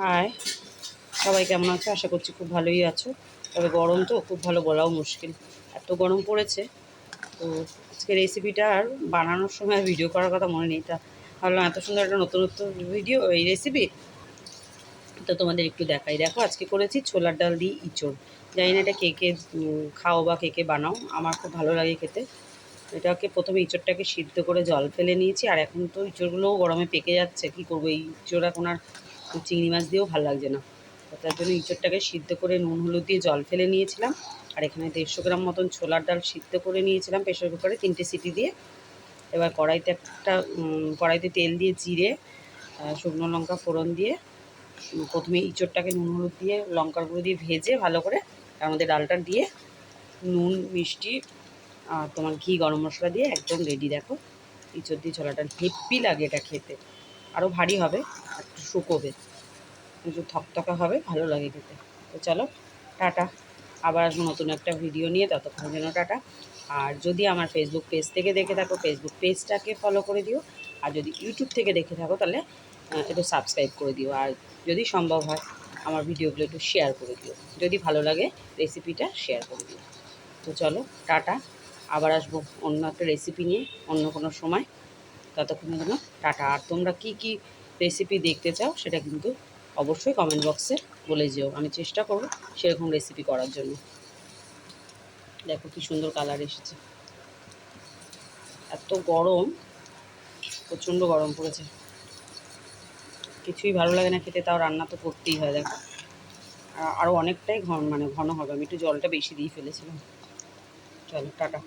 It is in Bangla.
হাই। সবাই কেমন আছো? আশা করছি খুব ভালোই আছো। তবে গরম তো, খুব ভালো বলাও মুশকিল। এত গরম পড়েছে, তো আজকে রেসিপিটা আর বানানোর সময় ভিডিও করার কথা মনে নেই। তা ভাবলাম এত সুন্দর একটা নতুনত্ব ভিডিও এই রেসিপি তো তোমাদের একটু দেখাই। দেখো, আজকে করেছি ছোলার ডাল দিয়ে ইঁচড়। জানি না এটা কে কে খাও বা কে কে বানাও, আমার খুব ভালো লাগে খেতে। এটাকে প্রথমে ইঁচড়টাকে সিদ্ধ করে জল ফেলে নিয়েছি, আর এখন তো ইঁচড়গুলোও গরমে পেকে যাচ্ছে। কি করব? এই ইঁচড় এখন আর চিংড়ি মাছ দিয়েও ভালো লাগছে না। তার জন্য ইঁচড়টাকে সিদ্ধ করে নুন, হলুদ দিয়ে জল ফেলে নিয়েছিলাম। আর এখানে দেড়শো গ্রাম মতন ছোলার ডাল সিদ্ধ করে নিয়েছিলাম প্রেশার কুকারে তিনটে সিটি দিয়ে। এবার কড়াইতে একটা কড়াইতে তেল দিয়ে জিরে শুকনো লঙ্কা ফোড়ন দিয়ে প্রথমে ইঁচড়টাকে নুন, হলুদ দিয়ে লঙ্কার গুঁড়ো দিয়ে ভেজে ভালো করে তার মধ্যে ডালটা দিয়ে নুন, মিষ্টি আর তোমার ঘি, গরম মশলা দিয়ে একদম রেডি দেখো। ইঁচড় দিয়ে ছোলাটা হেপ্পি লাগে এটা খেতে। আরও ভারী হবে একটু শুকোবে। একটু থকথকা হবে, ভালো লাগে খেতে। তো চলো, টাটা। আবার আসব নতুন একটা ভিডিও নিয়ে ততক্ষণ যেন টাটা। আর যদি আমার ফেসবুক পেজ থেকে দেখে থাকো ফেসবুক পেজটাকে ফলো করে দিও। আর যদি ইউটিউব থেকে দেখে থাকো, তাহলে একটু সাবস্ক্রাইব করে দিও। আর যদি সম্ভব হয়, আমার ভিডিওগুলো একটু শেয়ার করে দিও। যদি ভালো লাগে রেসিপিটা শেয়ার করে দিও। তো চলো, টাটা। আবার আসব অন্য একটা রেসিপি নিয়ে, অন্য কোনো সময়। ততক্ষণের জন্য টাটা। আর তোমরা কি কি রেসিপি দেখতে চাও, সেটা কিন্তু অবশ্যই কমেন্ট বক্সে বলে যেও। আমি চেষ্টা করব সেরকম রেসিপি করার জন্য। দেখো কি সুন্দর কালার এসেছে। এত গরম, প্রচণ্ড গরম পড়েছে। কিছুই ভালো লাগে না খেতে, তাও রান্না তো করতেই হয়, দেখো। আরও অনেকটাই ঘন মানে ঘন হবে। আমি একটু জলটা বেশি দিয়ে ফেলেছিলাম। চলো, টাটা।